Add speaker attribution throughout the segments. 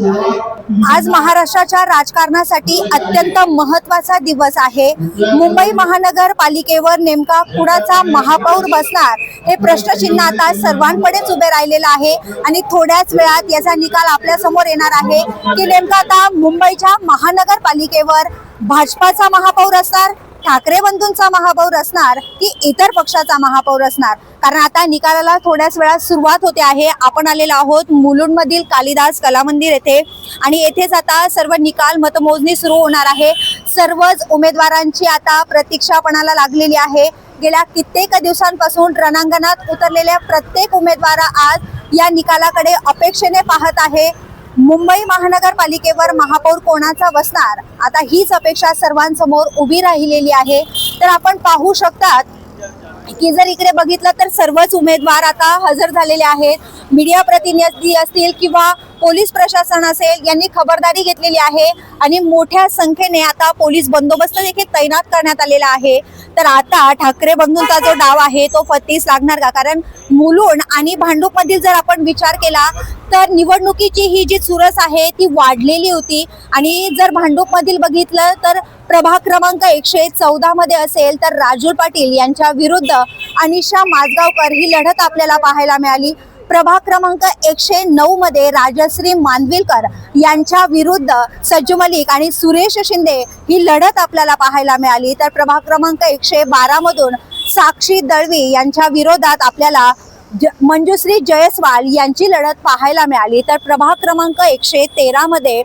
Speaker 1: आज महाराष्ट्राच्या राजकारणासाठी अत्यंत महत्त्वाचा दिवस आहे. मुंबई महानगरपालिकेवर नेमका कुणाचा महापौर बसणार हे प्रश्नचिन्ह आता सर्वांकडेच उभे राहिलेलं आहे आणि थोड्याच वेळात याचा निकाल आपल्यासमोर येणार आहे की नेमका आता मुंबईच्या महानगरपालिकेवर भाजपाचा महापौर असणार ठाकरे बंधूंचा महापौर असणार की इतर पक्षाचा महापौर असणार? कारण आता निकालाला थोड्याच वेळात सुरुवात होते आहे. आपण आलेलो आहोत मुलुंडमधील कालिदास कला मंदिर येथे. आणि येथेच आता सर्व निकाल मतमोजणी सुरू होणार आहे. सर्वच उमेदवारांची आता प्रतीक्षापणाला लागलेली आहे. गेल्या कित्येक दिवसांपासून रणांगणात उतरलेल्या प्रत्येक उमेदवार आज या निकालाकडे अपेक्षेने पाहत आहे. मुंबई महानगरपालिकेवर महापौर कोणाचा बसणार? आता हीच अपेक्षा सर्वांसमोर उभी राहिलेली आहे. तर आपण पाहू शकतात की जर इकडे बघितलं तर सर्वच उमेदवार आता हजर झालेले आहेत. मीडिया प्रतिनिधी असतील किंवा पोलीस प्रशासन असेल यांनी खबरदारी घेतलेली आहे आणि मोठ्या संख्येने आता पोलीस बंदोबस्त देखील तैनात करण्यात आलेला आहे. तर आता ठाकरे बंधूंचा जो डाव आहे तो फतीस लागणार का? कारण मुलुंड आणि भांडूप मधील जर आपण विचार केला तर निवडणुकीची ही जी चुरस आहे ती वाढलेली होती. आणि जर भांडूप मधील बघितलं तर प्रभाग क्रमांक एकशे चौदा मध्ये असेल तर राजूर पाटील यांच्या विरुद्ध अनिशा माजगावकर ही लढत आपल्याला पाहायला मिळाली. प्रभाग क्रमांक एकशे नऊ मध्ये राजश्री मानविलकर यांच्या विरुद्ध सज्जू मलिक आणि सुरेश शिंदे ही लढत आपल्याला पाहायला मिळाली. तर प्रभाग क्रमांक एकशे बारा मधून साक्षी दळवी यांच्या विरोधात आपल्याला ज मंजुश्री जयस्वाल यांची लढत पाहायला मिळाली. तर प्रभाग क्रमांक एकशे तेरामध्ये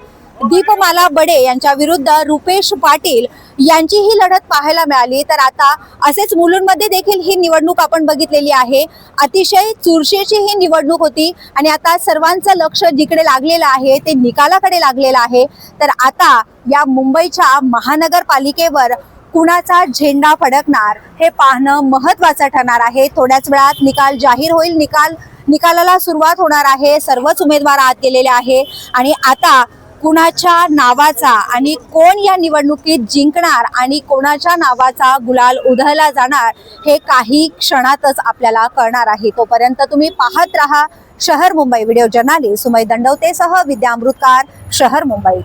Speaker 1: दीपमाला बडे यांच्या विरुद्ध रुपेश पाटील यांची ही लढत पाहायला मिळाली. तर आता असेच मुलुंडमध्ये देखील ही निवडणूक आपण बघितलेली आहे. अतिशय चुरशीची ही निवडणूक होती आणि आता सर्वांचं लक्ष जिकडे लागलेलं आहे ते निकालाकडे लागलेलं आहे. तर आता या मुंबईच्या महानगरपालिकेवर कुणाचा झेंडा फडकणार हे पाहणं महत्वाचं ठरणार आहे. थोड्याच वेळात निकाल जाहीर होईल. निकाल निकालाला सुरुवात होणार आहे. सर्वच उमेदवार आत गेलेले आहे. आणि आता कुणाच्या नावाचा आणि कोण या निवडणुकीत जिंकणार आणि कोणाच्या नावाचा गुलाल उधळला जाणार हे काही क्षणातच आपल्याला कळणार आहे. तोपर्यंत तुम्ही पाहत राहा शहर मुंबई. व्हिडिओ जर्नालिस्ट सुमय दंडवतेसह विद्या अमृतकार शहर मुंबई.